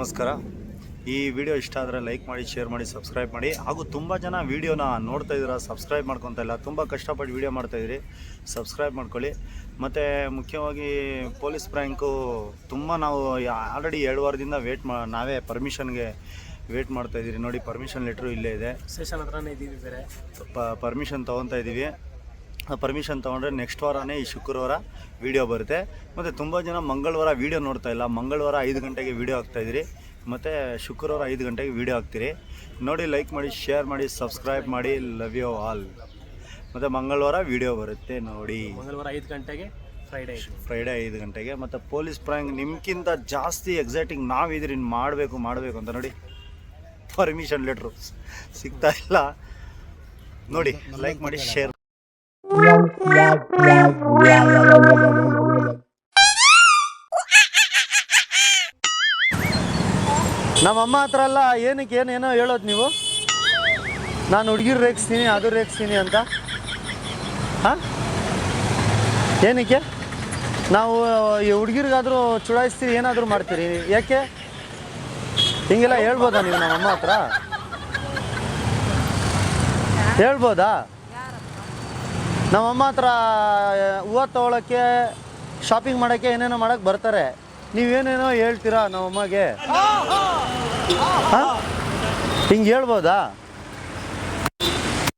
ನಮಸ್ಕಾರ. ಈ ವಿಡಿಯೋ ಇಷ್ಟ ಆದರೆ ಲೈಕ್ ಮಾಡಿ ಶೇರ್ ಮಾಡಿ ಸಬ್ಸ್ಕ್ರೈಬ್ ಮಾಡಿ. ಹಾಗೂ ತುಂಬ ಜನ ವೀಡಿಯೋನ ನೋಡ್ತಾ ಇದ್ದೀರಾ ಸಬ್ಸ್ಕ್ರೈಬ್ ಮಾಡ್ಕೊತಾ ಇಲ್ಲ ತುಂಬ ಕಷ್ಟಪಟ್ಟು ವೀಡಿಯೋ ಮಾಡ್ತಾಯಿದ್ರಿ ಸಬ್ಸ್ಕ್ರೈಬ್ ಮಾಡ್ಕೊಳ್ಳಿ. ಮತ್ತು ಮುಖ್ಯವಾಗಿ ಪೊಲೀಸ್ ಪ್ರ್ಯಾಂಕು ತುಂಬ ನಾವು ಆಲ್ರೆಡಿ ಎರಡು ವಾರದಿಂದ ವೇಟ್ ಮಾ ನಾವೇ ಪರ್ಮಿಷನ್ಗೆ ವೇಟ್ ಮಾಡ್ತಾಯಿದ್ದೀರಿ ನೋಡಿ ಪರ್ಮಿಷನ್ ಲೆಟ್ರು ಇಲ್ಲೇ ಇದೆ. ಸ್ಟೇಷನ್ ಹತ್ರನೇ ಇದ್ದೀವಿ ಬೇರೆ. ಪರ್ಮಿಷನ್ ತೊಗೊತಾ ಇದ್ದೀವಿ. ಪರ್ಮಿಷನ್ ತೊಗೊಂಡ್ರೆ ನೆಕ್ಸ್ಟ್ ವಾರನೇ ಈ ಶುಕ್ರವಾರ ವೀಡಿಯೋ ಬರುತ್ತೆ. ಮತ್ತು ತುಂಬ ಜನ ಮಂಗಳವಾರ ವೀಡಿಯೋ ನೋಡ್ತಾ ಇಲ್ಲ. ಮಂಗಳವಾರ ಐದು ಗಂಟೆಗೆ ವೀಡಿಯೋ ಹಾಕ್ತಾಯಿದ್ರಿ ಮತ್ತು ಶುಕ್ರವಾರ ಐದು ಗಂಟೆಗೆ ವೀಡಿಯೋ ಹಾಕ್ತೀರಿ. ನೋಡಿ ಲೈಕ್ ಮಾಡಿ ಶೇರ್ ಮಾಡಿ ಸಬ್ಸ್ಕ್ರೈಬ್ ಮಾಡಿ ಲವ್ ಯು ಆಲ್ ಮತ್ತು ಮಂಗಳವಾರ ವೀಡಿಯೋ ಬರುತ್ತೆ ನೋಡಿ. ಮಂಗಳವಾರ ಐದು ಗಂಟೆಗೆ ಫ್ರೈಡೇ ಫ್ರೈಡೇ ಐದು ಗಂಟೆಗೆ. ಮತ್ತು ಪೊಲೀಸ್ ಪ್ರ್ಯಾಂಕ್ ನಿಮ್ಗಿಂತ ಜಾಸ್ತಿ ಎಕ್ಸೈಟಿಂಗ್ ನಾವಿದ್ರಿ ಮಾಡಬೇಕು ಮಾಡಬೇಕು ಅಂತ ನೋಡಿ. ಪರ್ಮಿಷನ್ ಲೆಟ್ರು ಸಿಗ್ತಾ ಇಲ್ಲ. ನೋಡಿ ಲೈಕ್ ಮಾಡಿ ಶೇರ್ ನಮ್ಮ ಅಮ್ಮ ಹತ್ರ ಅಲ್ಲ, ಏನಕ್ಕೆ ಏನೇನೋ ಹೇಳೋದು ನೀವು? ನಾನು ಹುಡುಗಿರು ರೇಗಿಸ್ತೀನಿ, ಅದು ರೇಗಿಸ್ತೀನಿ ಅಂತ. ಹಾಂ? ಏನಕ್ಕೆ? ನಾವು, ಈ ಹುಡುಗಿರಿಗಾದರೂ ಚುಡಾಯಿಸ್ತೀರಿ, ಏನಾದರೂ ಮಾಡ್ತೀರಿ? ಯಾಕೆ? ಹಿಂಗೆಲ್ಲ ಹೇಳ್ಬೋದಾ ನೀವು ನಮ್ಮಮ್ಮ ಹತ್ರ? ಹೇಳ್ಬೋದಾ? ನಮ್ಮ ಅಮ್ಮ ಹತ್ರ ಹೂವು ತೊಗೊಳಕ್ಕೆ ಶಾಪಿಂಗ್ ಮಾಡೋಕ್ಕೆ ಏನೇನೋ ಮಾಡೋಕ್ಕೆ ಬರ್ತಾರೆ. ನೀವೇನೇನೋ ಹೇಳ್ತೀರಾ ನಮ್ಮಮ್ಮಗೆ ಹಿಂಗೆ ಹೇಳ್ಬೋದಾ?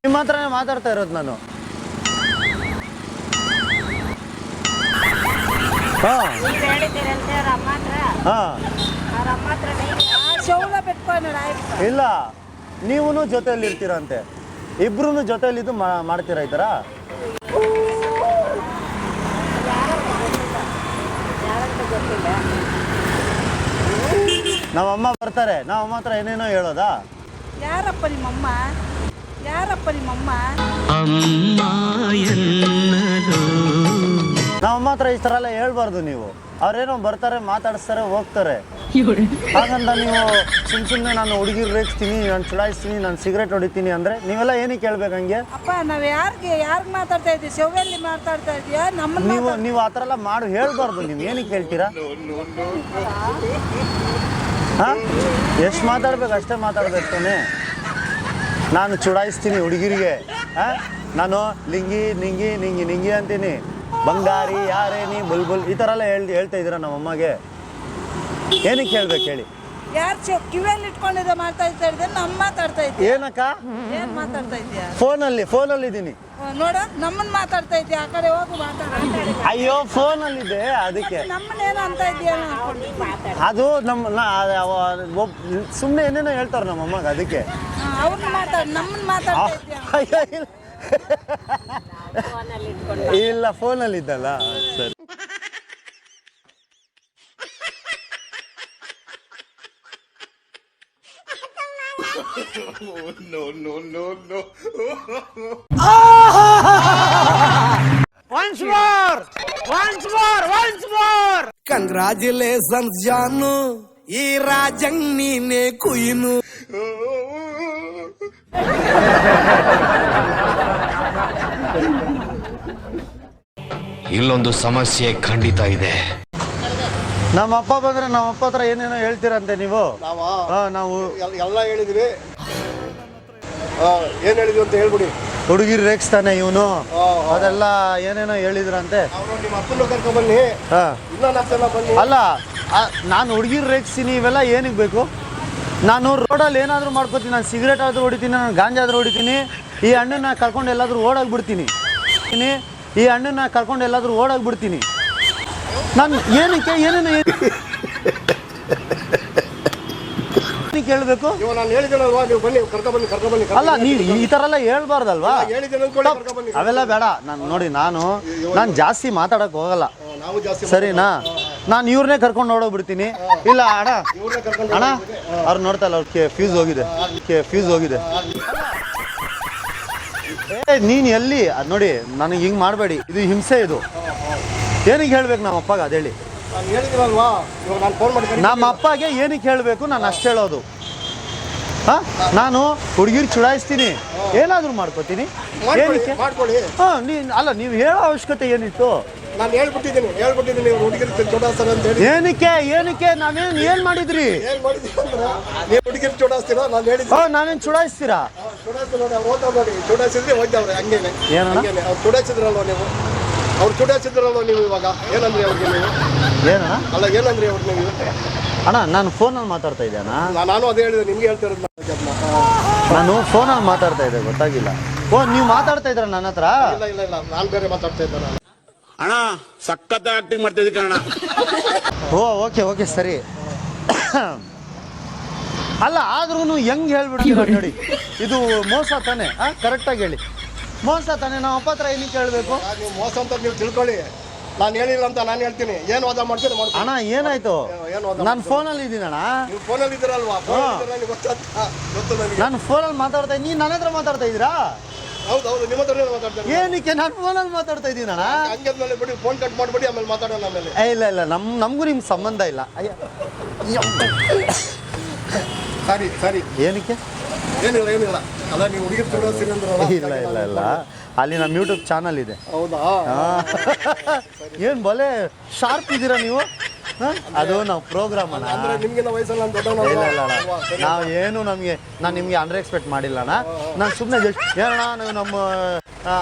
ನಿಮ್ಮ ಹತ್ರನೇ ಮಾತಾಡ್ತಾ ಇರೋದು ನಾನು. ಹಾಂ. ಇಲ್ಲ. ನೀವು ಜೊತೆಯಲ್ಲಿ ಇರ್ತೀರಂತೆ ಇಬ್ರು ಜೊತೆಯಲ್ಲಿದ್ದು ಮಾಡ್ತೀರಾ ಈ ಥರ ನಮ್ಮಮ್ಮ ಬರ್ತಾರೆ. ನಾವಮ್ಮ ಹತ್ರ ಏನೇನೋ ಹೇಳೋದಾ? ಯಾರಪ್ಪ ನಿಮ್ಮಮ್ಮ? ಯಾರಪ್ಪ ನಿಮ್ಮಮ್ಮ? ಅಮ್ಮ ಹತ್ರ ಈ ಥರ ಎಲ್ಲ ಹೇಳ್ಬಾರ್ದು ನೀವು. ಅವ್ರೇನೋ ಬರ್ತಾರೆ ಮಾತಾಡಿಸ್ತಾರೆ ಹೋಗ್ತಾರೆ. ಹಾಗಂತ ನೀವು ಸುಮ್ ಸುಮ್ಮನೆ ನಾನು ಹುಡುಗಿರ್ ರೇಗಿಸ್ತೀನಿ ನಾನು ಚುಡಾಯಿಸ್ತೀನಿ ನಾನು ಸಿಗರೇಟ್ ಹೊಡಿತೀನಿ ಅಂದ್ರೆ ನೀವೆಲ್ಲ ಏನಕ್ಕೆ ಕೇಳ್ಬೇಕು ಹಂಗೆ? ಅಪ್ಪ ನಾವ್ ಯಾರಿಗೆ ಯಾರಿಗೆ ಮಾತಾಡ್ತಾ ಇದ್ದೀವಿ? ಶೌಯಲ್ಲಿ ಮಾತಾಡ್ತಾ ಇದೀಯಾ ನಮ್ಮ ನೀವು ನೀವು ಆ ಥರ ಎಲ್ಲ ಮಾಡಿ ಹೇಳ್ಬಾರ್ದು ನೀವು ಏನಕ್ಕೆ ಹೇಳ್ತೀರಾ ಹಾ? ಎಷ್ಟು ಮಾತಾಡ್ಬೇಕು ಅಷ್ಟೇ ಮಾತಾಡ್ಬೇಕು ತಾನೆ. ನಾನು ಚುಡಾಯಿಸ್ತೀನಿ ಹುಡುಗಿರಿಗೆ. ಹಾಂ? ನಾನು ಲಿಂಗಿ ನಿಂಗಿ ನಿಂಗಿ ನಿಂಗಿ ಅಂತೀನಿ. ಬಂಗಾರಿ ಯಾರೇ ನೀ ಬುಲ್ಬುಲ್ ಬುಲ್ ಈ ಥರ ಎಲ್ಲ ಹೇಳ್ ಹೇಳ್ತಾ ಇದ್ದೀರಾ ನಮ್ಮ ಅಮ್ಮಗೆ? ಏನಕ್ಕೆ ಹೇಳ್ಬೇಕು ಹೇಳಿ? ಯಾರ್ ಕಿವಿಯಲ್ಲಿ ಇಟ್ಕೊಂಡಿದ್ದ ಮಾತಾಡ್ತಾ ಇದ್ದೆ ನಮ್ಮ ಮಾತಾಡ್ತಾ ಇದ್ದೀಯಾ? ಏನಕ್ಕ? ಏನ್ ಮಾತಾಡ್ತಾ ಇದ್ದೀಯಾ? ಫೋನಲ್ಲಿ ಫೋನಲ್ಲಿ ಇದ್ದೀನಿ. ನೋಡ ನಮ್ಮನ್ನ ಮಾತಾಡ್ತಾ ಇದ್ದೀಯ? ಆ ಕಡೆ ಹೋಗು ಮಾತಾಡ ಅಯ್ಯೋ ಫೋನಲ್ಲಿದೆ ಅದಕ್ಕೆ. ನಮ್ಮನ್ನೇನು ಅಂತ ಇದೆಯಾ ಮಾತಾಡ ಅದು ನಮ್ಮ ಸುಮ್ಮನೆ ಏನೇನೋ ಹೇಳ್ತಾರೆ ನಮ್ಮ ಅಮ್ಮಗೆ ಅದಕ್ಕೆ. ಅವ್ರನ್ನ ಮಾತಾಡ್ ನಮ್ಮನ್ನ ಮಾತಾಡ್ತಾ ಇದ್ದೀಯಾ? ಅಯ್ಯೋ, ಇಲ್ಲ. ಫೋನ್ ಫೋನಲ್ಲಿ ಇದ್ದಲ್ಲ ಸರಿ ಕಂಗ್ರಾಚುಲೇಷನ್ಸ್ ಜಾನು ಈ ರಾಜಂಗ್ ನೀನೆ ಕುಯ್ನು. ಇಲ್ಲೊಂದು ಸಮಸ್ಯೆ ಖಂಡಿತ ಇದೆ. ನಮ್ಮ ಅಪ್ಪ ಬಂದ್ರೆ ನಮ್ಮ ಅಪ್ಪ ಹತ್ರ ಏನೇನೋ ಹೇಳ್ತೀರಂತೆ ನೀವು? ಹಾ, ನಾವು ಎಲ್- ಎಲ್ಲ ಹೇಳಿದ್ವಿ. ಏನ್ ಹೇಳಿದ್ವಿ ಅಂತ ಹೇಳ್ಬಿಡಿ. ಹುಡುಗಿರು ರೇಗಿಸ್ತಾನೆ ಇವನು. ಹಾ, ಅದೆಲ್ಲ ಏನೇನೋ ಹೇಳಿದ್ರಂತೆ. ಅವ್ರು ನಿಮ್ಮ ಅಪ್ಪನ ಕರ್ಕೊಂಬನ್ನಿ ಹಾ. ಇನ್ನೂ ನಾಲ್ಕು ಬನ್ನಿ. ಅಲ್ಲ ನಾನು ಹುಡುಗಿರು ರೇಗಿಸ್ತೀನಿ ಇವೆಲ್ಲ ಏನಕ್ಕೆ ಬೇಕು? ನಾನು ರೋಡಲ್ಲಿ ಏನಾದರೂ ಮಾಡ್ಕೋತೀನಿ ನಾನು ಸಿಗರೇಟ್ ಆದರೂ ಹೊಡಿತೀನಿ ನಾನು ಗಾಂಜಾ ಆದರೂ ಹೊಡಿತೀನಿ ಈ ಹಣ್ಣನ್ನ ಕರ್ಕೊಂಡು ಎಲ್ಲಾದರೂ ಓಡೋಗ್ಬಿಡ್ತೀನಿ. ಇನಿ, ಈ ಹಣ್ಣನ್ನ ಕರ್ಕೊಂಡು ಎಲ್ಲಾದರೂ ಓಡೋಗ್ಬಿಡ್ತೀನಿ. ನಾನು ಏನಕ್ಕೆ ಏನೇನು ಏನಕ್ಕೆ ಕೇಳಬೇಕು ಇವಾಗ ನಾನು ನೀವು ಬನ್ನಿ ಕರ್ಕೊಂಬನ್ನಿ ಕರ್ಕೊಂಬನ್ನಿ ಅಲ್ಲ ನೀ ಈ ಥರ ಎಲ್ಲ ಹೇಳ್ಬಾರ್ದಲ್ವಾ? ಹೇಳಿದ್ದೇನೆ ಕರ್ಕೊಂಬನ್ನಿ ಅವೆಲ್ಲ ಬೇಡ ನಾನು ನೋಡಿ ನಾನು ನಾನು ಜಾಸ್ತಿ ಮಾತಾಡಕ್ ಹೋಗಲ್ಲ. ನಾವು ಜಾಸ್ತಿ ಸರಿನಾ? ನಾನು ಇವ್ರನ್ನೇ ಕರ್ಕೊಂಡು ಓಡೋಗ್ಬಿಡ್ತೀನಿ. ಇಲ್ಲ ಅಣ್ಣ. ಇವ್ರನ್ನ ಕರ್ಕೊಂಡು ಅಣ್ಣ ಅವ್ರು ನೋಡ್ತಾ ಇಲ್ಲ ಅವ್ರಿಗೆ ಫ್ಯೂಸ್ ಹೋಗಿದೆ. ಫ್ಯೂಸ್ ಹೋಗಿದೆ. ನೀನು ಎಲ್ಲಿ? ಅದು ನೋಡಿ ನನಗೆ ಹಿಂಗೆ ಮಾಡಬೇಡಿ. ಇದು ಹಿಂಸೆ ಇದು. ಏನಕ್ಕೆ ಹೇಳ್ಬೇಕು ನಮ್ಮ ಅಪ್ಪಗೆ ಅದೇಳಿ ಹೇಳಿ. ನಾನು ನಮ್ಮ ಅಪ್ಪಗೆ ಏನಕ್ಕೆ ಹೇಳಬೇಕು ನಾನು ಅಷ್ಟು ಹೇಳೋದು. ಹಾ? ನಾನು ಹುಡುಗಿರು ಚುಡಾಯಿಸ್ತೀನಿ. ಏನಾದರೂ ಮಾಡ್ಕೋತೀನಿ. ಏನಕ್ಕೆ ಹಾ ನೀ ಅಲ್ಲ ನೀವು ಹೇಳೋ ಅವಶ್ಯಕತೆ ಏನಿತ್ತು? ನಾನು ಹೇಳ್ಬಿಟ್ಟಿದ್ದೀನಿ ಹೇಳ್ಬಿಟ್ಟಿದ್ದೀನಿ ಇವ್ರು ಹುಡುಗಿರು ಚೋಡಾಸ್ತಾರೆ ಅಂತ ಹೇಳಿ. ಏನಕ್ಕೆ ಏನಕ್ಕೆ ನಾವೇನ್ ಏನ್ ಮಾಡಿದ್ರಿ? ಏನ್ ಮಾಡಿದ್ರಿ ಅಂದ್ರೆ ನೀವು ಹುಡುಗಿರು ಚೋಡಾಸ್ತೀರಾ ನಾನು ಓ ಹೇಳಿದ್ದೀನಿ ನಾವೇನ್ ಚುಡಾಯಿಸ್ತೀರಾ ಚೋಡಾಸ್ತಿ ನೋಡಿ ಅವ್ರು ಓದ್ತಾ ನೋಡಿ ಚೋಡಾಸಿದ್ರೆ ಹೋಗ್ತಾವ್ರೆ ಹಂಗೇನೆ. ಏನಣ್ಣ? ಹಂಗೇನೆ. ಅವ್ರು ಚೋಡಾಸಿದ್ರಲ್ವ ನೀವು? ಅವ್ರು ಚೋಡಾಸಿದ್ರಲ್ವ ನೀವು ಇವಾಗ? ಏನಂದ್ರಿ ಅವ್ರಿಗೆ ನೀವು? ಏನಣ್ಣ? ಅಲ್ಲ ಏನಂದ್ರಿ ಅವ್ರಿಗೆ ನೀವು? ಅಣ್ಣ ನಾನು ಫೋನಲ್ಲಿ ಮಾತಾಡ್ತಾ ಇದ್ದೆ ನಾ- ನಾನು ಅದೇ ಹೇಳಿದೆ ನಿಮ್ಗೆ ಹೇಳ್ತಿರೋದು ನಾನು ಅದನ್ನ. ನಾನು ಫೋನಲ್ಲಿ ಮಾತಾಡ್ತಾ ಇದ್ದೆ ಗೊತ್ತಾಗಿಲ್ಲ. ಓ ನೀವು ಮಾತಾಡ್ತಾ ಇದ್ರ ನನ್ನ ಹತ್ರ? ಇಲ್ಲ ಇಲ್ಲ ಇಲ್ಲ ನಾನು ಬೇರೆ ಮಾತಾಡ್ತಾ ಇದ್ದೆ ನಾನು ಅಣ್ಣ ಸಖತ್ ಆಕ್ಟಿಂಗ್ ಮಾಡ್ತಾಯಿದೀಕ ಅಣ್ಣ ಓ ಓಕೆ ಓಕೆ ಸರಿ. ಅಲ್ಲ ಆದ್ರೂ ಹೆಂಗ್ ಹೇಳ್ಬಿಡ್ತೀರ ನೋಡಿ. ಇದು ಮೋಸ ತಾನೆ ಕರೆಕ್ಟಾಗಿ ಹೇಳಿ. ಮೋಸ ತಾನೆ ನಾವು ಅಪ್ಪ ಹತ್ರ ಏನಕ್ಕೆ ಹೇಳ್ಬೇಕು? ನೀವು ಮೋಸ ಅಂತ ನೀವು ತಿಳ್ಕೊಳ್ಳಿ. ನಾನು ಹೇಳಿಲ್ಲ ಅಂತ ನಾನು ಹೇಳ್ತೀನಿ. ಏನು ವಾದ ಮಾಡ್ತೀನಿ ಮಾಡ್ತೀನಿ ಅಣ್ಣ ಏನಾಯ್ತು? ನಾನು ಫೋನಲ್ಲಿ ಇದ್ದೀನಣ್ಣ. ನೀವು ಫೋನಲ್ಲಿ ಇದ್ದೀರಲ್ವಾ? ಫೋನ್ ನನಗೆ ಗೊತ್ತಾಗ್ತಾ ಗೊತ್ತು ನನಗೆ. ನಾನು ಫೋನಲ್ಲಿ ಮಾತಾಡ್ತಾ ಇದ್ದೀನಿ. ನನ್ನ ಹತ್ರ ಮಾತಾಡ್ತಾ ಇದ್ದೀರಾ? ಹೌದು ಹೌದು ನಿಮ್ಮ ಹತ್ರ ಮಾತಾಡ್ತೇನೆ ಏನಕ್ಕೆ? ನಾನು ಫೋನಲ್ಲಿ ಮಾತಾಡ್ತಾ ಇದ್ದೀನಣ್ಣ ಹಂಗೆ ಬಿಡಿ ಫೋನ್ ಕಟ್ ಮಾಡ್ಬಿಡಿ ಆಮೇಲೆ ಮಾತಾಡೋಣ ಆಮೇಲೆ. ಏ ಇಲ್ಲ ಇಲ್ಲ ನಮ್ ನಮಗೂ ನಿಮ್ಗೆ ಸಂಬಂಧ ಇಲ್ಲ. ಅಯ್ಯ ಸರಿ ಸರಿ. ಏನಕ್ಕೆ? ಏನಿಲ್ಲ ಏನಿಲ್ಲ. ಅಲ್ಲ ನೀವು ಹುಡುಗಿ ತಿಳ್ಕೊಳ್ತೀರಿ ಅಂದ್ರಲ್ಲ ಇಲ್ಲ ಇಲ್ಲ ಇಲ್ಲ ಅಲ್ಲಿ ನಮ್ಮ ಯೂಟ್ಯೂಬ್ ಚಾನಲ್ ಇದೆ. ಹೌದಾ? ಏನು ಬಲೆ ಶಾರ್ಪ್ ಇದ್ದೀರಾ ನೀವು? ಅದು ನಾವು ಪ್ರೋಗ್ರಾಮ್ ಅಣ್ಣ. ಅಂದ್ರೆ ವಯಸ್ಸಲ್ಲಿ ನಾನು ಇಲ್ಲ ಇಲ್ಲ? ಅಣ್ಣ. ನಾವು ಏನು ನಮಗೆ ನಾನು ನಿಮಗೆ ಅಂಡರ್ ಎಕ್ಸ್ಪೆಕ್ಟ್ ಮಾಡಿಲ್ಲ ಅಣ್ಣ. ನಾನು ಸುಮ್ಮನೆ ಜಸ್ಟ್ ಏನಣ್ಣ ನೀವು ನಮ್ಮ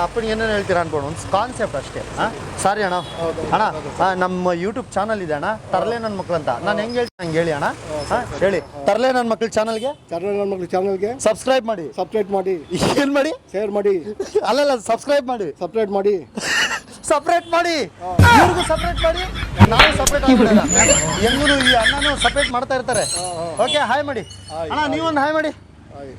ಅಪ್ಪನಿಗೆ ಏನೇನು ಹೇಳ್ತೀರಾ ಅನ್ಕೊಂಡು ಒಂದು ಕಾನ್ಸೆಪ್ಟ್ ಅಷ್ಟೇ. ಹಾಂ ಸಾರಿ ಅಣ್ಣ. ಅಣ್ಣ ಆ, ನಮ್ಮ ಯೂಟ್ಯೂಬ್ ಚಾನಲ್ ಇದೆ ಅಣ್ಣ. ತರಲೆ ನನ್ನ ಮಕ್ಳು ಅಂತ. ನಾನು ಹೆಂಗೆ ಹೇಳ್ತೀನಿ ಹಂಗೆ ಹೇಳಿ ಅಣ್ಣ. ಹಾಂ ಹೇಳಿ. ತರಲೆ ನನ್ನ ಮಕ್ಳ ಚಾನಲ್ಗೆ ಚಾನಲ್ ನನ್ನ ಮಕ್ಳು ಚಾನಲ್ಗೆ ಸಬ್ಸ್ಕ್ರೈಬ್ ಮಾಡಿ. ಸಬ್ಸ್ಕ್ರೈಬ್ ಮಾಡಿ. ಏನು ಮಾಡಿ? ಶೇರ್ ಮಾಡಿ. ಅಲ್ಲಲ್ಲ ಸಬ್ಸ್ಕ್ರೈಬ್ ಮಾಡಿ. ಸಬ್ಸ್ಕ್ರೈಬ್ ಮಾಡಿ. ಸಪ್ರೇಟ್ ಮಾಡಿ. ಇವ್ರಿಗೂ ಸಪ್ರೇಟ್ ಮಾಡಿ. ನಾವು ಸಪ್ರೇಟ್ ಆಗಿಬಿಡಲ್ಲ ಹೆಂಗೂ ಈ ಅಣ್ಣನೂ ಸಪ್ರೇಟ್ ಮಾಡ್ತಾ ಇರ್ತಾರೆ. ಓಕೆ ಹಾಯ್ ಮಾಡಿ. ಅಣ್ಣ ನೀವೊಂದು ಹಾಯ್ ಮಾಡಿ. ಆಯ್.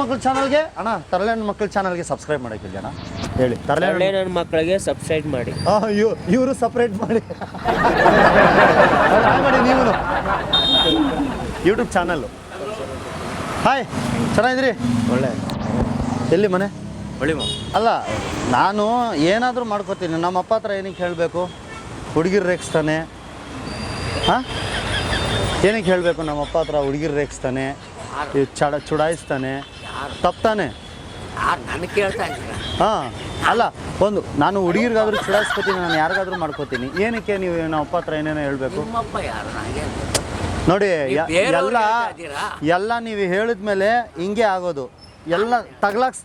ಮಕ್ಕಳ ಚಾನಲ್ಗೆ ಅಣ್ಣ ತರ್ಲೇನ್ ಮಕ್ಕಳ ಚಾನಲ್ಗೆ ಸಬ್ಸ್ಕ್ರೈಬ್ ಮಾಡಕ್ಕೆ ಅಣ್ಣ. ಹೇಳಿ ತರ್ಲೆ ಮಕ್ಕಳಿಗೆ ಸಬ್ಸ್ಕ್ರೈಬ್ ಮಾಡಿ. ಇವರು ಸಪ್ರೇಟ್ ಮಾಡಿ. ಹಾಯ್ ಮಾಡಿ ನೀವು ಯೂಟ್ಯೂಬ್ ಚಾನಲ್ಲು ಹಾಯ್ ಚೆನ್ನಾಗಿದ್ರಿ ಒಳ್ಳೆ. ಎಲ್ಲಿ ಮನೆ? ಅಲ್ಲ ನಾನು ಏನಾದರೂ ಮಾಡ್ಕೋತೀನಿ. ನಮ್ಮ ಅಪ್ಪ ಹತ್ರ ಏನಕ್ಕೆ ಹೇಳಬೇಕು? ಹುಡುಗಿರು ರೇಗಿಸ್ತಾನೆ. ಹಾಂ? ಏನಕ್ಕೆ ಹೇಳಬೇಕು? ನಮ್ಮ ಅಪ್ಪ ಹತ್ರ ಹುಡುಗಿರು ರೇಗಿಸ್ತಾನೆ. ಚಡ ಚುಡಾಯಿಸ್ತಾನೆ. ತಪ್ತಾನೆ. ನನಗೆ ಕೇಳ್ತಾ ಇದ್ದೀರಾ? ಹಾಂ ಅಲ್ಲ ಒಂದು ನಾನು ಹುಡುಗಿರಿಗಾದ್ರೂ ಚುಡಾಯಿಸ್ಕೋತೀನಿ ನಾನು ಯಾರಿಗಾದ್ರೂ ಮಾಡ್ಕೋತೀನಿ. ಏನಕ್ಕೆ ನೀವು ನಮ್ಮ ಅಪ್ಪ ಹತ್ರ ಏನೇನೋ ಹೇಳಬೇಕು? ನಿಮ್ಮಪ್ಪ ಯಾರು? ನನಗೆ ನೋಡಿ ಎಲ್ಲ ಎಲ್ಲ ನೀವು ಹೇಳಿದ್ಮೇಲೆ ಹಿಂಗೆ ಆಗೋದು. ಎಲ್ಲ ತಗ್ಲಾಕ್ಸ್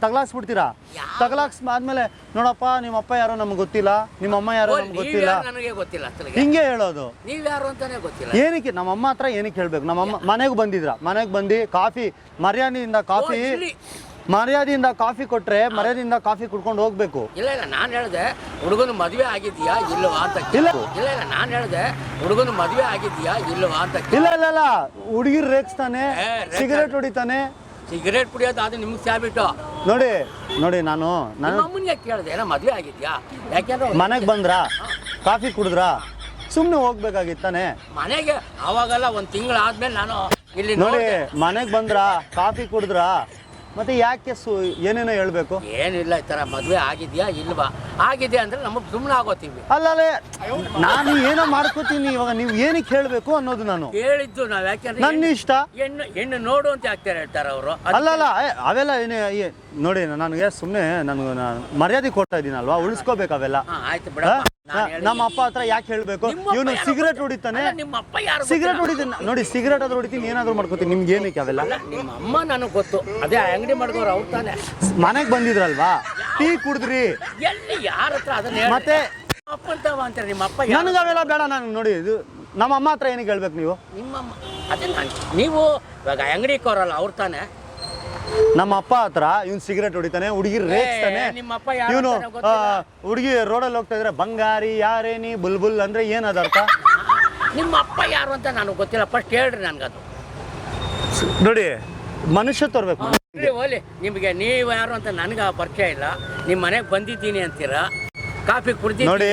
ತಗ್ಲಾಕ್ಸ್ ಬಿಡ್ತೀರಾ ತಗ್ಲಾಕ್ಸ್ ಆದ್ಮೇಲೆ ನೋಡಪ್ಪ ನಿಮ್ಮ ಅಪ್ಪ ಯಾರೋ ನಮ್ಗೆ ಗೊತ್ತಿಲ್ಲ ನಿಮ್ಮ ಅಮ್ಮ ಯಾರೋ ನಮ್ಗೆ ಗೊತ್ತಿಲ್ಲ. ನನಗೆ ಗೊತ್ತಿಲ್ಲ ಹಿಂಗೆ ಹೇಳೋದು. ನೀವ್ ಯಾರು ಅಂತಾನೆ ಗೊತ್ತಿಲ್ಲ. ಏನಕ್ಕೆ ನಮ್ಮ ಅಮ್ಮ ಹತ್ರ ಏನಕ್ಕೆ ಹೇಳ್ಬೇಕು? ನಮ್ಮ ಅಮ್ಮ ಮನೆಗೆ ಬಂದಿದ್ರ? ಮನೆಗೆ ಬಂದು ಕಾಫಿ ಮರ್ಯಾದೆಯಿಂದ ಕಾಫಿ ಓ, ಇಲ್ಲಿ. ಮರ್ಯಾದೆಯಿಂದ ಕಾಫಿ ಕೊಟ್ರೆ ಮರ್ಯಾದೆಯಿಂದ ಕಾಫಿ ಕುಡ್ಕೊಂಡು ಹೋಗ್ಬೇಕು. ಇಲ್ಲ ಇಲ್ಲ ನಾನು ಹೇಳ್ದೆ ಹುಡುಗನ ಮದುವೆ ಆಗಿದ್ಯಾ ಇಲ್ಲವಾ ಅಂತ ಕೇಳ್ದೆ. ಇಲ್ಲ. ಇಲ್ಲ ಇಲ್ಲ ನಾನು ಹೇಳ್ದೆ ಹುಡುಗನ ಮದುವೆ ಆಗಿದ್ಯಾ ಇಲ್ಲವಾ ಅಂತ ಕೇಳ್ದೆ. ಇಲ್ಲ ಇಲ್ಲ ಇಲ್ಲ. ಹುಡುಗಿರ್ ರೇಗ್ಸ್ತಾನೆ ಏ, ರೇಗ್ಸ- ಸಿಗರೇಟ್ ಹೊಡಿತಾನೆ ಸಿಗರೇಟ್ ಕುಡಿಯೋದು ಅದು ನಿಮ್ಗೆ ಸ್ಯಾಬಿಟ್ಟು ನೋಡಿ ನೋಡಿ ನಾನು ನಾನು ಅಮ್ಮನಿಗೆ ಕೇಳಿದೆ ಏನೋ ಮದುವೆ ಆಗಿದ್ಯಾ? ಯಾಕೆಂದ್ರೆ ಮನೆಗೆ ಬಂದ್ರಾ? ಕಾಫಿ ಕುಡಿದ್ರಾ? ಸುಮ್ಮನೆ ಹೋಗ್ಬೇಕಾಗಿತ್ತಾನೆ ಮನೆಗೆ ಅವಾಗೆಲ್ಲ ಒಂದು ತಿಂಗಳಾದ್ಮೇಲೆ ನಾನು ಇಲ್ಲಿ ನೋಡಿ. ಮನೆಗೆ ಬಂದ್ರಾ? ಕಾಫಿ ಕುಡಿದ್ರಾ? ಮತ್ತೆ ಯಾಕೆ ಸು ಏನೇನೋ ಹೇಳ್ಬೇಕು? ಏನಿಲ್ಲ ಈ ಥರ ಮದುವೆ ಆಗಿದ್ಯಾ ಇಲ್ವಾ? ಆಗಿದೆ ಅಂದ್ರೆ ನಮಗೆ ಸುಮ್ಮನೆ ಆಗೋತೀವಿ ಅಲ್ಲ ನಾನು ಏನೋ ಮಾಡ್ಕೋತೀನಿ ಇವಾಗ ನೀವು ಏನಕ್ಕೆ ಹೇಳಬೇಕು ಅನ್ನೋದು ನಾನು. ಹೇಳಿದ್ದು ನಾವ್ ಯಾಕೆಂದ್ರೆ ನನ್ನ ಹೆಣ್ಣು- ಇಷ್ಟ ಹೆಣ್ಣು ಹೆಣ್ಣು ನೋಡು ಅಂತ ಆಗ್ತಾರೆ ಹೇಳ್ತಾರೆ ಅವರು. ಅಲ್ಲಲ್ಲ ಏ, ಅವೆಲ್ಲ ಏನೇ ಏ, ನೋಡಿ ನನಗೆ ಸುಮ್ಮನೆ ನನ್ಗೆ ನಾನು ಮರ್ಯಾದೆ ಕೊಡ್ತಾ ಇದ್ದೀನಲ್ವಾ ಉಳಿಸ್ಕೋಬೇಕು ಅವೆಲ್ಲ. ಆಯ್ತು ಬಿಡ ನಮ್ಮ ಅಪ್ಪ ಹತ್ರ ಯಾಕೆ ಹೇಳ್ಬೇಕು? ಇವನು ಸಿಗರೇಟ್. ಹೊಡಿತಾನೆ. ಅಲ್ಲ, ನಿಮ್ಮ ಅಪ್ಪ ಯಾರು ಸಿಗರೇಟ್. ಹೊಡಿತೀನಿ. ನೋಡಿ ಸಿಗರೇಟ್ ಆದ್ರೂ ಹೊಡಿತೀನಿ ಏನಾದ್ರೂ ಮಾಡ್ಕೋತೀನಿ. ನಿಮ್ಗೆ ಏನಕ್ಕೆ ಅವೆಲ್ಲ? ಅಲ್ಲ ನಿಮ್ಮ ಅಮ್ಮ ನನಗೆ ಗೊತ್ತು. ಅದೇ ಅಂಗಡಿ ಮಾಡ್ಕೋರು ಅವ್ರು ತಾನೆ. ಮನೆಗೆ ಬಂದಿದ್ರಲ್ವಾ? ಟೀ ಕುಡಿದ್ರಿ. ಎಲ್ಲಿ ಯಾರ ಹತ್ರ ಅದನ್ನ. ಮತ್ತೆ ನಿಮ್ಮ ಅಪ್ಪ ಅಂತವ ಅಂತಾರೆ ನಿಮ್ಮ ಅಪ್ಪ ಯಾರು? ನನಗೆ ಅವೆಲ್ಲ ಬೇಡ ನಾನು ನೋಡಿ ಇದು ನಮ್ಮ ಅಮ್ಮ ಹತ್ರ ಏನಕ್ಕೆ ಹೇಳ್ಬೇಕು ನೀವು ನಿಮ್ಮ ಅಮ್ಮ ಅದೇ ನಾನು ನೀವು ಇವಾಗ ಅಂಗಡಿ ಕೋರಲ್ಲ ಅವ್ರು ತಾನೆ ನಮ್ಮ ಅಪ್ಪ ಹತ್ರ ಇವ್ನು ಸಿಗರೇಟ್ ಹೊಡಿತಾನೆ ಹುಡುಗಿ ರೇಗಿಸ್ತಾನೆ ನಿಮ್ಮ ಅಪ್ಪ ಯಾರು ಇವನು ಅಂತಾನೆ ಗೊತ್ತಿಲ್ಲ. ಹುಡುಗಿ ರೋಡಲ್ಲಿ ಹೋಗ್ತಾ ಇದ್ರೆ ಬಂಗಾರಿ ಯಾರೇನಿ ಬುಲ್ಬುಲ್ ಅಂದ್ರೆ ಏನದ ಅರ್ಥ ನಿಮ್ಮ ಅಪ್ಪ ಯಾರು ಅಂತ ನನಗೆ ಗೊತ್ತಿಲ್ಲ ಫಸ್ಟ್ ಹೇಳ್ರಿ ನನ್ಗದು ನೋಡಿ ಮನುಷ್ಯ ತರಬೇಕು. ಓಲಿ ನಿಮಗೆ ನೀವು ಯಾರು ಅಂತ ನನಗೆ ಪರಿಚಯ ಇಲ್ಲ. ನಿಮ್ಮ ಮನೆಗೆ ಬಂದಿದ್ದೀನಿ ಅಂತೀರಾ? ಕಾಫಿ ಕುಡಿದ ನೋಡಿ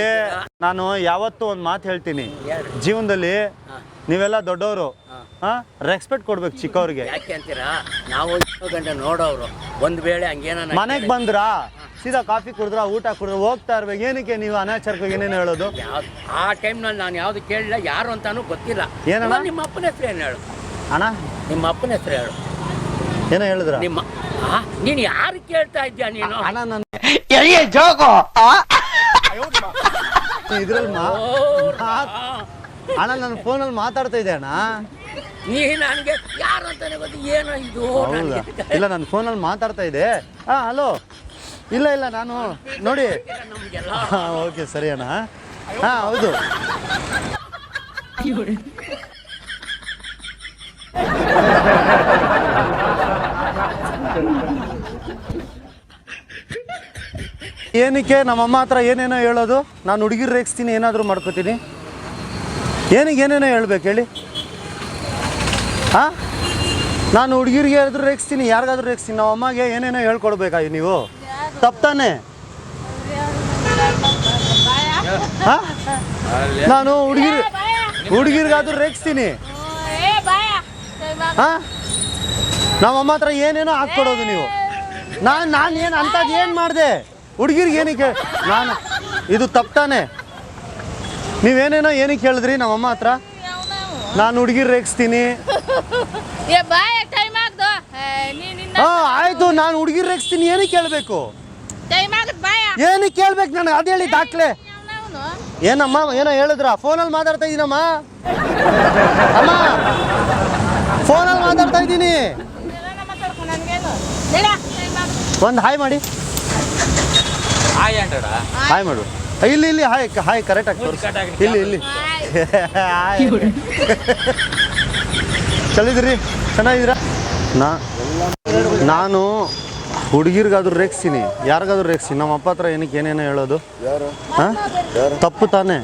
ನಾನು ಯಾವತ್ತೂ ಒಂದು ಮಾತು ಹೇಳ್ತೀನಿ? ಜೀವನದಲ್ಲಿ. ನೀವೆಲ್ಲ ದೊಡ್ಡವರು. ರೆಸ್ಪೆಕ್ಟ್ ಕೊಡ್ಬೇಕು ಚಿಕ್ಕವ್ರಿಗೆ. ಯಾಕೆ ಅಂತೀರಾ? ನಾವು ಗಂಟೆ ನೋಡೋರು ಒಂದ್ ವೇಳೆ ಹಂಗೇನ ಮನೆಗೆ ಬಂದ್ರಾ? ಸೀದಾ ಕಾಫಿ ಕುಡಿದ್ರ ಊಟ ಕುಡಿದ್ರ ಹೋಗ್ತಾ ಇರ್ಬೇಕು. ಏನಕ್ಕೆ ನೀವು ಅನಾಚಾರಕ್ಕೆ ಏನೇನು ಹೇಳೋದು? ಆ ಟೈಮ್ನಲ್ಲಿ ನಾನು ಯಾವ್ದು ಕೇಳಿಲ್ಲ ಯಾರು ಅಂತಾನು ಗೊತ್ತಿಲ್ಲ. ಏನಣ್ಣ? ನಿಮ್ಮ ಅಪ್ಪನ ಹೆಸರು ಏನು ಹೇಳು? ಅಣ್ಣ? ನಿಮ್ಮ ಅಪ್ಪನ ಹೆಸರು ಹೇಳು. ಏನೋ ಹೇಳಿದ್ರ? ನಿಮ್ಮ ಆ, ನೀನು ಯಾರು ಕೇಳ್ತಾ ಇದ್ಯಾ ನೀನು? ಅಣ್ಣ ನಾನು ಇದ್ರಲ್ಲಿ ಮಾ ಮಾತ್- ಅಣ್ಣ ನನ್ನ ಫೋನಲ್ಲಿ ಮಾತಾಡ್ತಾ ಇದ್ದೆ ಅಣ್ಣ. ನೀ ನನಗೆ ಯಾರು ಅಂತಾನೆ ಗೊತ್ತು ಏನೋ ಇದು ಹೌದಾ? ನನಗೆ. ಇಲ್ಲ ನನ್ನ ಫೋನಲ್ಲಿ ಮಾತಾಡ್ತಾ ಇದ್ದೆ. ಹಾಂ ಹಲೋ. ಇಲ್ಲ ಇಲ್ಲ ನಾನು ನೋಡಿ. ನಮಗೆಲ್ಲ ಹಾಂ ಓಕೆ ಸರಿ ಅಣ್ಣ. ಹಾಂ ಹೌದು. ಏನಕ್ಕೆ ನಮ್ಮಮ್ಮ ಹತ್ರ ಏನೇನೋ ಹೇಳೋದು? ನಾನು ಹುಡುಗಿರ್ ರೇಗಿಸ್ತೀನಿ ಏನಾದರೂ ಮಾಡ್ಕೋತೀನಿ. ಏನಿಗೆ ಏನೇನೋ ಹೇಳ್ಬೇಕು ಹೇಳಿ? ಹಾಂ ನಾನು ಹುಡುಗಿರಿಗೆ ಹೇಳಿದ್ರು ರೇಗಿಸ್ತೀನಿ ಯಾರಿಗಾದ್ರೂ ರೇಗಿಸ್ತೀನಿ. ನಮ್ಮ ಅಮ್ಮಗೆ ಏನೇನೋ ಹೇಳ್ಕೊಡ್ಬೇಕಾಗಿ ನೀವು? ತಪ್ತಾನೆ ಹಾಂ ನಾನು ಹುಡುಗಿರ್ ಹುಡುಗಿರ್ಗಾದ್ರೂ ರೇಗಿಸ್ತೀನಿ. ಹಾಂ ನಮ್ಮಮ್ಮ ಹತ್ರ ಏನೇನೋ ಹಾಕ್ಕೊಡೋದು ನೀವು. ನಾನು ನಾನು ಏನು ಅಂಥದ್ದು ಏನು ಮಾಡಿದೆ? ಹುಡುಗಿರ್ಗೆ ಏನಕ್ಕೆ ನಾನು ಇದು ತಪ್ತಾನೆ ನೀವೇನೇನೋ ಏನಕ್ಕೆ ಹೇಳಿದ್ರಿ ನಮ್ಮಮ್ಮ ಹತ್ರ? ನಾನು ಹುಡುಗಿರ್ ರೇಗಿಸ್ತೀನಿ. ಹಾಂ ಆಯಿತು. ನಾನು ಹುಡುಗಿರ್ ರೇಗಿಸ್ತೀನಿ. ಏನಕ್ಕೆ ಕೇಳಬೇಕು? ಏನಕ್ಕೆ ಕೇಳ್ಬೇಕು ನನಗೆ ಅದು ಹೇಳಿ ದಾಖಲೆ. ಏನಮ್ಮ ಏನೋ ಹೇಳಿದ್ರ? ಫೋನಲ್ಲಿ ಮಾತಾಡ್ತಾ ಇದ್ದೀನಮ್ಮ ಅಮ್ಮ ಫೋನಲ್ಲಿ ಮಾತಾಡ್ತಾ ಇದ್ದೀನಿ ನನ್ಗೇನು ಬೇಡ ಟೈಮ್ ಆಗ್ದು ಒಂದು ಹಾಯ್ ಮಾಡಿ. ಹಾಯ್ ಮಾಡು. ಇಲ್ಲಿ ಇಲ್ಲಿ ಹಾಯ್ ಹಾಯ್ ಕರೆಕ್ಟ್ ಆಗ್ತದೆ ತೋರಿಸಿ. ಇಲ್ಲಿ ಇಲ್ಲಿ. ಹಾಯ್. ಚಲಿದ್ರಿ? ಚೆನ್ನಾಗಿದ್ದೀರಾ? ನಾ ನಾನು ಹುಡುಗಿರ್ಗಾದ್ರೂ ರೇಗಿಸ್ತೀನಿ. ಯಾರಿಗಾದ್ರೂ ರೇಗಿಸ್ತೀನಿ. ನಮ್ಮ ಅಪ್ಪ ಹತ್ರ ಏನಕ್ಕೆ ಏನೇನೋ ಹೇಳೋದು? ಹಾಂ? ತಪ್ಪು ತಾನೇ.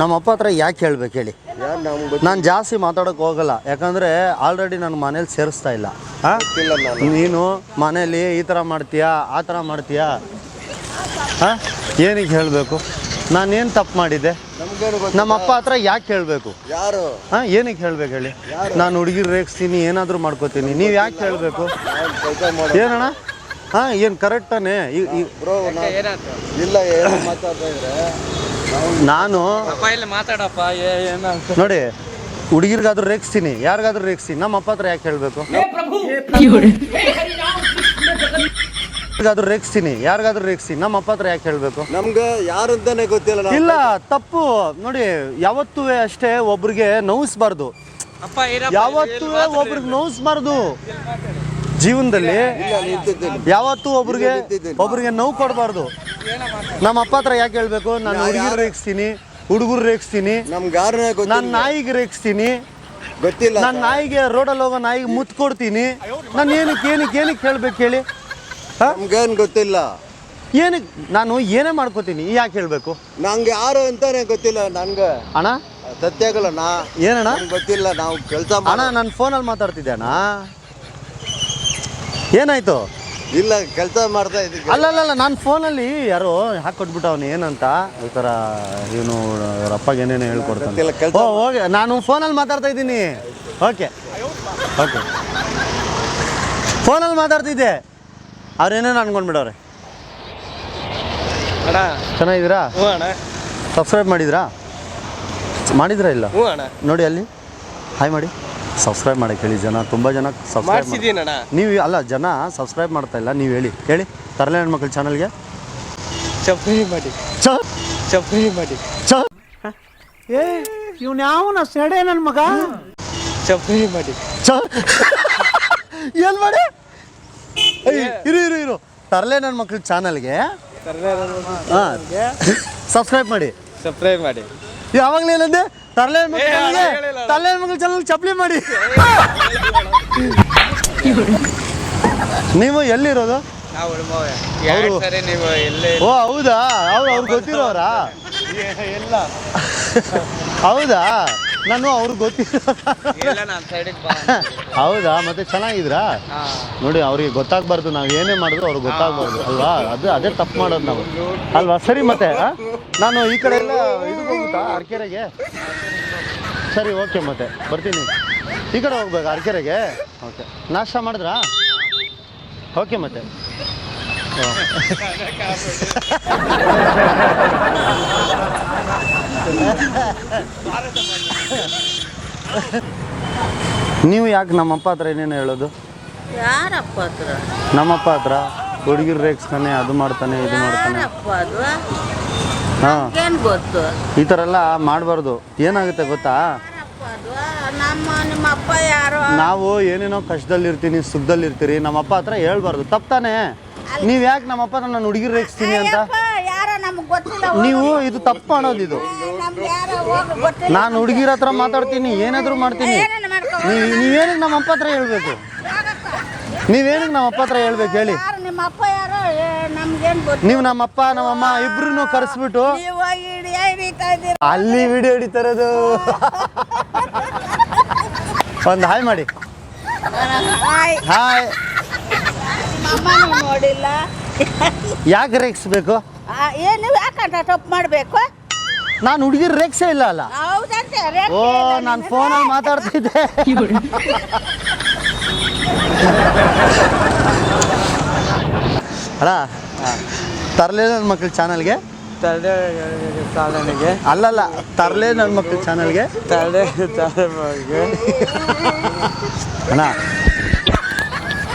ನಮ್ಮ ಅಪ್ಪ ಹತ್ರ ಯಾಕೆ ಹೇಳ್ಬೇಕು ಹೇಳಿ? ನಾನು ಜಾಸ್ತಿ ಮಾತಾಡೋಕೆ ಹೋಗಲ್ಲ. ಯಾಕಂದರೆ ಆಲ್ರೆಡಿ ನನ್ನ ಮನೇಲಿ ಸೇರಿಸ್ತಾ ಇಲ್ಲ. ನೀನು. ಮನೇಲಿ ಈ ಥರ ಮಾಡ್ತೀಯಾ ಆ ಥರ ಮಾಡ್ತೀಯಾ? ಹಾಂ? ಏನಕ್ಕೆ ಹೇಳಬೇಕು? ನಾನೇನು ತಪ್ಪು ಮಾಡಿದ್ದೆ? ನಮ್ಮ ಅಪ್ಪ ಹತ್ರ ಯಾಕೆ ಹೇಳಬೇಕು? ಯಾರು? ಹಾಂ? ಏನಕ್ಕೆ ಹೇಳ್ಬೇಕು ಹೇಳಿ? ನಾನು ಹುಡುಗಿ ರೇಗಿಸ್ತೀನಿ ಏನಾದರೂ ಮಾಡ್ಕೋತೀನಿ. ನೀವು ಯಾಕೆ ಹೇಳಬೇಕು? ಏನಣ್ಣ? ಹಾಂ? ಏನು ಕರೆಕ್ಟಾನೆ ಇಲ್ಲ ಏನು ಮಾತಾಡ್ತಾ ಇದ್ರೆ. ನಾನು ಮಾತಾಡಪ್ಪ ನೋಡಿ ಹುಡುಗಿರ್ಗಾದ್ರೂ ರೇಗಿಸ್ತೀನಿ ಯಾರಿಗಾದ್ರೂ ರೇಗಿಸ್ತೀನಿ. ನಮ್ಮ ಅಪ್ಪ ಹತ್ರ ಯಾಕೆ ಹೇಳ್ಬೇಕು? ಹುಡುಗಿರ್ಗಾದ್ರೂ ರೇಗಿಸ್ತೀನಿ ಯಾರಿಗಾದ್ರೂ ರೇಗಿಸ್ತೀನಿ. ನಮ್ಮ ಅಪ್ಪ ಹತ್ರ ಯಾಕೆ ಹೇಳ್ಬೇಕು? ನಮ್ಗೆ ಯಾರು ಅಂತಾನೆ ಗೊತ್ತಿಲ್ಲ ಇಲ್ಲ ತಪ್ಪು. ನೋಡಿ ಯಾವತ್ತೂ ಅಷ್ಟೇ ಒಬ್ರಿಗೆ ನೋವಿಸ್ಬಾರ್ದು ಯಾವತ್ತೂ ಒಬ್ರಿಗೆ ನೋವಿಸ್ಬಾರ್ದು ಜೀವನದಲ್ಲಿ ಯಾವತ್ತೂ ಒಬ್ರಿಗೆ ಒಬ್ರಿಗೆ ನೋವು ಕೊಡಬಾರ್ದು. ನಮ್ಮ ಅಪ್ಪ ಹತ್ರ ಯಾಕೆ ಹೇಳ್ಬೇಕು? ನಾನು ಹುಡುಗಿರ್ ರೇಗಿಸ್ತೀನಿ ಹುಡುಗರು ರೇಗಿಸ್ತೀನಿ ನಾನು ನಾಯಿಗೆ ರೇಗಿಸ್ತೀನಿ. ಗೊತ್ತಿಲ್ಲ. ನನ್ನ ನಾಯಿಗೆ ರೋಡಲ್ಲಿ ಹೋಗೋ ನಾಯಿಗೆ ಮುತ್ತು ಕೊಡ್ತೀನಿ. ನಾನು ಏನಕ್ಕೆ ಏನಕ್ಕೆ ಏನಕ್ಕೆ ಹೇಳ್ಬೇಕು ಹೇಳಿ? ಹಾಂ? ನಮ್ಗೇನು ಗೊತ್ತಿಲ್ಲ. ಏನಕ್ಕೆ? ನಾನು ಏನೇ ಮಾಡ್ಕೋತೀನಿ ಯಾಕೆ ಹೇಳಬೇಕು? ನಂಗೆ ಯಾರು ಅಂತಾನೆ ಗೊತ್ತಿಲ್ಲ ನನ್ಗೆ. ಅಣ್ಣ? ಸತ್ಯಾಗಲ್ಲ ನಾ ಏನಣ್ಣ? ಗೊತ್ತಿಲ್ಲ ನಾವು ಕೆಲಸ ಅಣ್ಣ ನಾನು ಫೋನಲ್ಲಿ ಮಾತಾಡ್ತಿದ್ದೆ ಅಣ್ಣ. ಏನಾಯ್ತು? ಇಲ್ಲ ಕೆಲಸ ಮಾಡ್ತಾ ಇದ್ದೀನಿ. ಅಲ್ಲಲ್ಲ ನಾನು ಫೋನಲ್ಲಿ ಯಾರೋ ಹಾಕೊಟ್ಬಿಟ್ಟು ಅವನು ಏನಂತ? ಈ ಥರ ಇವನು ಅವ್ರ ಅಪ್ಪಗೆ ಏನೇನೋ ಹೇಳ್ಕೊಡ್ತಾನೆ. ಓ ಹೋಗಿ ನಾನು ಫೋನಲ್ಲಿ ಮಾತಾಡ್ತಾ ಇದ್ದೀನಿ. ಓಕೆ. ಓಕೆ. ಫೋನಲ್ಲಿ ಮಾತಾಡ್ತಿದ್ದೆ. ಅವ್ರೇನೇನು ಅನ್ಕೊಂಡ್ಬಿಡವ್ರೆ ಅಣ್ಣ. ಚೆನ್ನಾಗಿದ್ದೀರಾ? ಸಬ್ಸ್ಕ್ರೈಬ್ ಮಾಡಿದ್ರಾ? ಮಾಡಿದ್ರಾ ಇಲ್ಲ? ನೋಡಿ ಅಲ್ಲಿ. ಹಾಯ್ ಮಾಡಿ. ಸಬ್ಸ್ಕ್ರೈಬ್ ಮಾಡಕ್ಕೆ ಹೇಳಿ ಜನ. ತುಂಬ ಜನ ಸಬ್ಸ್ಕ್ರೈಬ್ ಮಾಡ್ಸಿದ್ದೀನಣ್ಣ. ನೀವು ಅಲ್ಲ ಜನ ಸಬ್ಸ್ಕ್ರೈಬ್ ಮಾಡ್ತಾ ಇಲ್ಲ ನೀವು ಹೇಳಿ. ಹೇಳಿ ತರಲೆ ಹೆಣ್ಮಕ್ಳು ಚಾನಲ್ಗೆ ಸಬ್ಸ್ಕ್ರೈಬ್ ಮಾಡಿ. ಚ ಮಾಡಿ. ಚ ಏ ಇವ್ನ ಯಾವನ ಸೆಡೆ ನನ್ನ ಮಗ? ಚಪ್ರಿ ಮಾಡಿ. ಚ ಎಲ್ ಮಾಡಿ? ಏಯ್, ಇರು ಇರು ಇರು. ತರಲೆ ನನ್ನ ಮಕ್ಳು ಚಾನಲ್ಗೆ ಹಾಂ. ಸಬ್ಸ್ಕ್ರೈಬ್ ಮಾಡಿ. ಸಬ್ಸ್ಕ್ರೈಬ್ ಮಾಡಿ. ಯಾವಾಗಲೇ ಏನಂದೆ? ತರಲೆ ಚಾನಲ್ಗೆ ತರಲೆ ಮಕ್ಳು ಚಾನಲ್ ಚಪ್ಲಿ ಮಾಡಿ. ನೀವು ಎಲ್ಲಿರೋದು? ಓ ಹೌದಾ? ಅವ್ರು ಅವ್ರು ಗೊತ್ತಿರೋರಾ? ಎಲ್ಲ ಹೌದಾ? ನಾನು ಅವ್ರಿಗೆ ಬಾ ಹೌದಾ? ಮತ್ತೆ ಚೆನ್ನಾಗಿದ್ರಾ ನೋಡಿ ಅವ್ರಿಗೆ ಗೊತ್ತಾಗ್ಬಾರ್ದು. ನಾವು ಏನೇ ಮಾಡಿದ್ರು ಅವ್ರಿಗೆ ಗೊತ್ತಾಗ್ಬಾರ್ದು ಅಲ್ವಾ? ಅದು ಅದೇ ತಪ್ಪು ಮಾಡೋದು ನಾವು. ಅಲ್ವಾ? ಸರಿ ಮತ್ತೆ? ನಾನು ಈ ಕಡೆ ಎಲ್ಲ ಇದಕ್ಕೆ ಹೋಗುತ್ತಾ ಅರ್ಕೆರೆಗೆ? ಸರಿ ಓಕೆ ಮತ್ತೆ. ಬರ್ತೀನಿ. ಈ ಕಡೆ ಹೋಗ್ಬೇಕು ಅರ್ಕೆರೆಗೆ? ಓಕೆ ನಾಷ್ಟ ಮಾಡಿದ್ರಾ? ಓಕೆ ಮತ್ತೆ. ನೀವು ಯಾಕೆ ನಮ್ಮಪ್ಪ ಹತ್ರ ಏನೇನು ಹೇಳೋದು? ಯಾರಪ್ಪ ಹತ್ರ? ನಮ್ಮಪ್ಪ ಹತ್ರ ಹುಡುಗಿರು ರೇಗಿಸ್ತಾನೆ ಅದು ಮಾಡ್ತಾನೆ ಇದು ಮಾಡ್ತಾನೆ. ಹಾಂ. ಏನ್ ಗೊತ್ತು? ಈ ಥರ ಎಲ್ಲ ಮಾಡಬಾರ್ದು. ಏನಾಗುತ್ತೆ ಗೊತ್ತಾ? ಅದು? ನಮ್ಮ ನಿಮ್ಮ ಅಪ್ಪ ಯಾರೋ? ನಾವು ಏನೇನೋ ಕಷ್ಟದಲ್ಲಿರ್ತೀನಿ ಸುಖದಲ್ಲಿರ್ತೀರಿ ನಮ್ಮಪ್ಪ ಹತ್ರ ಹೇಳ್ಬಾರ್ದು. ತಪ್ತಾನೆ ನೀವು ಯಾಕೆ ನಮ್ಮಪ್ಪ ನನ್ನ ಹುಡುಗಿರ್ ರೇಗಿಸ್ತೀನಿ ಅಂತ? ಅಪ್ಪ ಯಾರೋ ನಮ್ಗೆ ಗೊತ್ತಿಲ್ಲ ನೀವು ಇದು ತಪ್ಪು ಮಾಡೋದು ಇದು. ನಮ್ಗೆ ಯಾರೋ ಹೋಗಿ ಗೊತ್ತಿಲ್ಲ. ನಾನು ಹುಡುಗಿರ ಹತ್ರ ಮಾತಾಡ್ತೀನಿ ಏನಾದರೂ ಮಾಡ್ತೀನಿ. ಏನೇನು ಮಾಡ್ಕೊ? ನೀವು ನೀವೇನಕ್ಕೆ ನಮ್ಮ ಅಪ್ಪ ಹತ್ರ ಹೇಳ್ಬೇಕು? ನೀವೇನಿಗೆ ನಮ್ಮ ಅಪ್ಪ ಹತ್ರ ಹೇಳ್ಬೇಕು ಹೇಳಿ. ನಿಮ್ಮ ಅಪ್ಪ ಯಾರೋ ಏ, ನಮ್ಗೇನ್ ಗೊತ್ತು? ನೀವು ನಮ್ಮಪ್ಪ ನಮ್ಮಮ್ಮ ಇಬ್ರು ಕರೆಸ್ಬಿಟ್ಟು ನೀವು ಹೋಗಿ ಹಿಡಿಯ ಹಿಡಿತಾ ಇದ್ದೀರ? ಅಲ್ಲಿ ವಿಡಿಯೋ ಹಿಡಿತಾರದು. ಒಂದು ಹಾಯ್ ಮಾಡಿ. ಹಾಯ್. ಹಾಯ್. ನೋಡಿಲ್ಲ. ಯಾಕೆ ರೇಗಿಸ್ಬೇಕು? ಆ, ಏನು ನೀವು ಯಾಕಂತ ತಪ್ಪು ಮಾಡಬೇಕು? ನಾನು ಹುಡುಗಿರ್ ರೇಗ್ಸೇ ಇಲ್ಲ ಅಲ್ಲ. ಹೌದಂತೆ ರೇಟ್ ಓ ನಾನು ಫೋನಲ್ಲಿ ಮಾತಾಡ್ತಿದ್ದೆ. ಅಲ್ಲ ತರಲೆ ನನ್ನ ಮಕ್ಳ ಚಾನಲ್ಗೆ? ತರಲೆ ಅಲ್ಲಲ್ಲ ತರಲೆ ನನ್ನ ಮಕ್ಳ ಚಾನಲ್ಗೆ? ತರಲೇ ಅಣ್ಣ